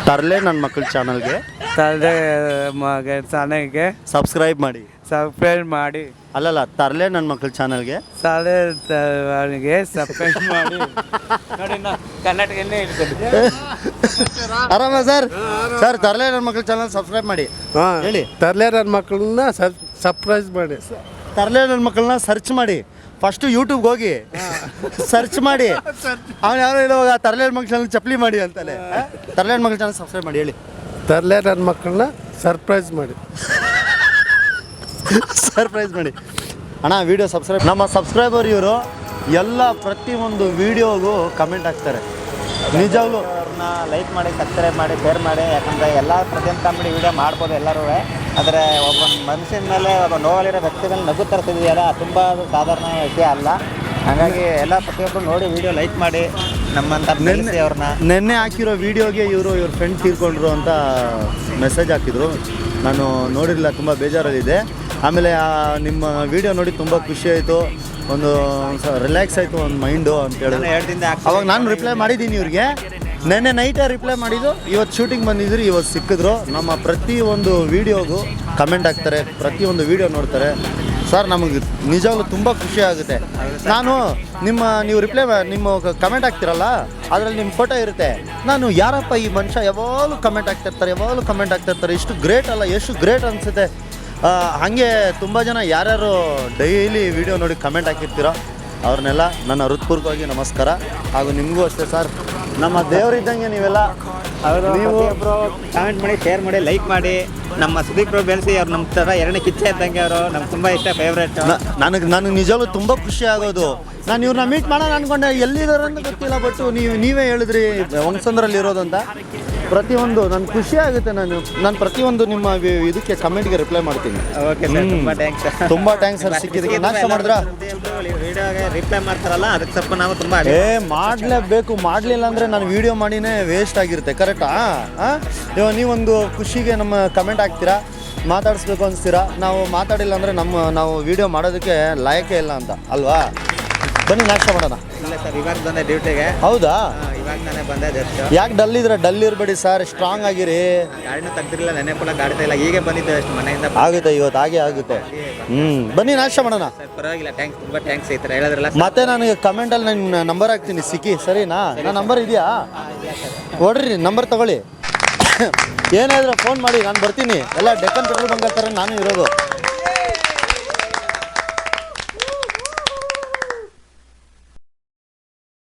ತರಲೆ ನನ್ನ ಮಕ್ಳ ಚಾನಲ್ಗೆ? ತಲೆ ಮಗ ಚಾನಲ್ಗೆ ಸಬ್ಸ್ಕ್ರೈಬ್ ಮಾಡಿ. ಸಬ್ಸ್ಕ್ರೈಬ್ ಮಾಡಿ. ಅಲ್ಲಲ್ಲ ತರಲೆ ನನ್ನ ಮಕ್ಕಳ ಚಾನಲ್ಗೆ ಸಾಲೆ ಅವನಿಗೆ ಸಬ್ಸ್ಕ್ರೈಬ್ ಮಾಡಿ. ನೋಡಿ ನಾ ಕರ್ನಾಟಕನೇ ಆರಾಮ ಸರ್? ಸರ್ ತರಲೆ ನನ್ನ ಮಕ್ಕಳ ಚಾನಲ್ ಸಬ್ಸ್ಕ್ರೈಬ್ ಮಾಡಿ. ಹಾಂ ಹೇಳಿ. ತರಲೆ ನನ್ನ ಮಕ್ಕಳನ್ನ ಸರ್ಪ್ರೈಸ್ ಮಾಡಿ. ತರಲೆ ನನ್ನ ಮಕ್ಕಳನ್ನ ಸರ್ಚ್ ಮಾಡಿ. ಫಸ್ಟು ಯೂಟ್ಯೂಬ್ಗೆ ಹೋಗಿ. ಸರ್ಚ್ ಮಾಡಿ. ಅವ್ನು ಯಾರೋ ಹೇಳುವಾಗ ತರಲೆ ನನ್ನ ಮಕ್ಳ ಚಾನಲ್ ಚಪ್ಪಲಿ ಮಾಡಿ ಅಂತಲೇ ತರಲೆ ನನ್ನ ಮಕ್ಕಳ ಚಾನಲ್ ಸಬ್ಸ್ಕ್ರೈಬ್ ಮಾಡಿ ಹೇಳಿ. ತರಲೆ ನನ್ನ ಮಕ್ಕಳನ್ನ ಸರ್ಪ್ರೈಸ್ ಮಾಡಿ. ಸರ್ಪ್ರೈಸ್ ಮಾಡಿ. ಅಣ್ಣ ವಿಡಿಯೋ ಸಬ್ಸ್ಕ್ರೈಬ್ ನಮ್ಮ ಸಬ್ಸ್ಕ್ರೈಬರ್ ಇವರು ಎಲ್ಲ ಪ್ರತಿ ಒಂದು ವಿಡಿಯೋಗೂ ಕಮೆಂಟ್ ಹಾಕ್ತಾರೆ. ನಿಜವಾಗ್ಲೂ. ಅವ್ರನ್ನ ಲೈಕ್ ಮಾಡಿ ಸಬ್ಸ್ಕ್ರೈಬ್ ಮಾಡಿ ಶೇರ್ ಮಾಡಿ ಯಾಕಂದರೆ ಎಲ್ಲ ಪ್ರತಿಯೊಂದು ಕಾಮಿಡಿ ವಿಡಿಯೋ ಮಾಡ್ಬೋದು ಎಲ್ಲರೂ. ಆದರೆ ಒಬ್ಬ ಮನುಷ್ಯನ ಮೇಲೆ ಒಬ್ಬ ನೋವಲ್ಲಿರೋ ವ್ಯಕ್ತಿ ಮೇಲೆ ನಗು ತರಿಸಿದೆಯಲ್ಲ ತುಂಬ ಸಾಧಾರಣ ವಿಷಯ ಅಲ್ಲ. ಹಾಗಾಗಿ ಎಲ್ಲ ಪ್ರತಿಯೊಬ್ಬರು ನೋಡಿ ವಿಡಿಯೋ ಲೈಕ್ ಮಾಡಿ ನಮ್ಮಂತ ನೆನ್ನೆ ಅವ್ರನ್ನ. ನೆನ್ನೆ ಹಾಕಿರೋ ವೀಡಿಯೋಗೆ ಇವರು ಇವ್ರ ಫ್ರೆಂಡ್ ತೀರ್ಕೊಂಡ್ರು ಅಂತ ಮೆಸೇಜ್ ಹಾಕಿದ್ರು. ನಾನು ನೋಡಿರಲಿಲ್ಲ ತುಂಬ ಬೇಜಾರಲ್ಲಿದೆ ಆಮೇಲೆ ಆ ನಿಮ್ಮ ವಿಡಿಯೋ ನೋಡಿ ತುಂಬ ಖುಷಿ ಆಯಿತು. ಒಂದು ರಿಲ್ಯಾಕ್ಸ್ ಆಯಿತು ಒಂದು ಮೈಂಡು ಅಂತ ಹೇಳಿದ್ರು ಅವಾಗ ನಾನು ರಿಪ್ಲೈ ಮಾಡಿದ್ದೀನಿ ಇವ್ರಿಗೆ. ನೆನ್ನೆ ನೈಟೇ ರಿಪ್ಲೈ ಮಾಡಿದ್ದು. ಇವತ್ತು ಶೂಟಿಂಗ್ ಬಂದಿದ್ರು ಇವತ್ತು ಸಿಕ್ಕಿದ್ರು. ನಮ್ಮ ಪ್ರತಿ ಒಂದು ವೀಡಿಯೋಗೂ ಕಮೆಂಟ್ ಹಾಕ್ತಾರೆ. ಪ್ರತಿಯೊಂದು ವೀಡಿಯೋ ನೋಡ್ತಾರೆ. ಸರ್ ನಮಗೆ ನಿಜವಾಗ್ಲೂ ತುಂಬ ಖುಷಿ ಆಗುತ್ತೆ. ನಾನು ನಿಮ್ಮ ನೀವು ರಿಪ್ಲೈ ನಿಮ್ಮ ಕಮೆಂಟ್ ಹಾಕ್ತಿರಲ್ಲ ಅದರಲ್ಲಿ ನಿಮ್ಮ ಫೋಟೋ ಇರುತ್ತೆ. ನಾನು ಯಾರಪ್ಪ ಈ ಮನುಷ್ಯ ಯಾವಾಗಲೂ ಕಮೆಂಟ್ ಹಾಕ್ತಿರ್ತಾರೆ ಯಾವಾಗಲೂ ಕಮೆಂಟ್ ಹಾಕ್ತಿರ್ತಾರೆ. ಎಷ್ಟು ಗ್ರೇಟ್ ಅಲ್ಲ ಎಷ್ಟು ಗ್ರೇಟ್ ಅನಿಸುತ್ತೆ. ಹಾಗೆ ತುಂಬ ಜನ ಯಾರ್ಯಾರು ಡೈಲಿ ವಿಡಿಯೋ ನೋಡಿ ಕಮೆಂಟ್ ಹಾಕಿರ್ತೀರೋ ಅವ್ರನ್ನೆಲ್ಲ ನನ್ನ ಹೃತ್ಪೂರ್ವಕವಾಗಿ ನಮಸ್ಕಾರ. ಹಾಗೂ ನಿಮಗೂ ಅಷ್ಟೇ ಸರ್ ನಮ್ಮ ದೇವರಿದ್ದಂಗೆ ನೀವೆಲ್ಲ ಅವರು ನೀವು ಕಾಮೆಂಟ್ ಮಾಡಿ ಶೇರ್ ಮಾಡಿ ಲೈಕ್ ಮಾಡಿ. ನಮ್ಮ ಸುದೀಪ್ ಪ್ರಭು ಬೆಳೆಸಿ ಅವ್ರು ನಮ್ಮ ಥರ ಎರಡನೇ ಕಿಚ್ಚೆ ಇದ್ದಂಗೆ ಅವರು. ನಮ್ಗೆ ತುಂಬ ಇಷ್ಟ ಫೇವ್ರೇಟ್ ನನಗೆ ನನಗೆ ನಿಜವಾಗ್ಲೂ ತುಂಬ ಖುಷಿ ಆಗೋದು. ನಾನು ಇವ್ರನ್ನ ಮೀಟ್ ಮಾಡೋಣ ಅನ್ಕೊಂಡೆ. ಎಲ್ಲಿದ್ದಾರೆ ಅಂತ ಗೊತ್ತಿಲ್ಲ ಬಟ್ ನೀವು ನೀವೇ ಹೇಳಿದ್ರಿ ಹೊಂಗಸಂದ್ರಲ್ಲಿ ಇರೋದು ಅಂತ. ಪ್ರತಿಯೊಂದು ನನ್ಗೆ ಖುಷಿ ಆಗುತ್ತೆ ನಾನು ನಾನು ಪ್ರತಿಯೊಂದು ನಿಮ್ಮ ವಿ- ಇದಕ್ಕೆ ಕಮೆಂಟ್ಗೆ ರಿಪ್ಲೈ ಮಾಡ್ತೀನಿ. ಓಕೆ ಸರ್ ತುಂಬ ಥ್ಯಾಂಕ್ಸ್ ತುಂಬಾ ಥ್ಯಾಂಕ್ಸ್ ಸರ್ ಸಿಕ್ಕಿದ್ದಕ್ಕೆ. ನಾಷ್ಟ ಮಾಡಿದ್ರಾ? ರಿಪ್ಲೈ ಮಾಡ್ತಾರಲ್ಲ ಅದಕ್ಕೆ ಸ್ವಲ್ಪ ನಾವು ತುಂಬ ಏ ಮಾಡಲೇಬೇಕು ಮಾಡಲಿಲ್ಲ ಅಂದರೆ ನಾನು ವಿಡಿಯೋ ಮಾಡಿನೇ ವೇಸ್ಟ್ ಆಗಿರುತ್ತೆ ಕರೆಕ್ಟಾ ಹಾಂ ಇವಾಗ ನೀವೊಂದು ಖುಷಿಗೆ ನಮ್ಮ ಕಮೆಂಟ್ ಹಾಕ್ತೀರಾ? ಮಾತಾಡಿಸ್ಬೇಕು ಅನಿಸ್ತೀರಾ? ನಾವು ಮಾತಾಡಿಲ್ಲ ಅಂದರೆ ನಮ್ಮ ನಾವು ವಿಡಿಯೋ ಮಾಡೋದಕ್ಕೆ ಲಾಯಕೇ ಇಲ್ಲ ಅಂತ ಅಲ್ವಾ? ಬನ್ನಿ ನಾಷ್ಟ ಮಾಡೋಣ. ಇಲ್ಲ ಸರ್ ಇವಾಗ ಬಂದೆ ಡ್ಯೂಟಿಗೆ ಹೌದಾ? ಇವಾಗ ನಾನೇ ಬಂದೆ ಜಸ್ಟ್ ಯಾಕೆ ಡಲ್ ಇದ್ರೆ ಡಲ್ ಇರಬೇಡಿ ಸರ್ ಸ್ಟ್ರಾಂಗ್ ಆಗಿರಿ. ಗಾಡಿನೂ ತೆಗ್ದಿರಲಿಲ್ಲ ನೆನೆ ಕೂಡ ಗಾಡಿ ಇಲ್ಲ ಹೀಗೆ ಬಂದಿದ್ದೆ ಅಷ್ಟು ಮನೆಯಿಂದ ಆಗುತ್ತೆ ಇವತ್ತು ಹಾಗೆ ಆಗುತ್ತೆ. ಹ್ಞೂ ಬನ್ನಿ ನಾಶ ಮಾಡೋಣ. ಸರ್ ಪರವಾಗಿಲ್ಲ ಥ್ಯಾಂಕ್ಸ್ ತುಂಬ ಥ್ಯಾಂಕ್ಸ್ ಈ ಥರ ಹೇಳಿದ್ರಲ್ಲ ಮತ್ತೆ ನನಗೆ ಕಮೆಂಟಲ್ಲಿ ನನ್ನ ನಂಬರ್ ಹಾಕ್ತೀನಿ ಸಿಕ್ಕಿ ಸರಿನಾ? ನನ್ನ ನಂಬರ್ ಇದೆಯಾ? ಹೊಡ್ರಿ ನಂಬರ್ ತಗೊಳ್ಳಿ. ಏನಾದರೂ ಫೋನ್ ಮಾಡಿ ನಾನು ಬರ್ತೀನಿ. ಎಲ್ಲ ಡೆಕ್ಕನ್ ಪೆಟ್ರೋಲ್ ಬಂಕ್ ಹತ್ರ ನಾನು ಇರೋದು.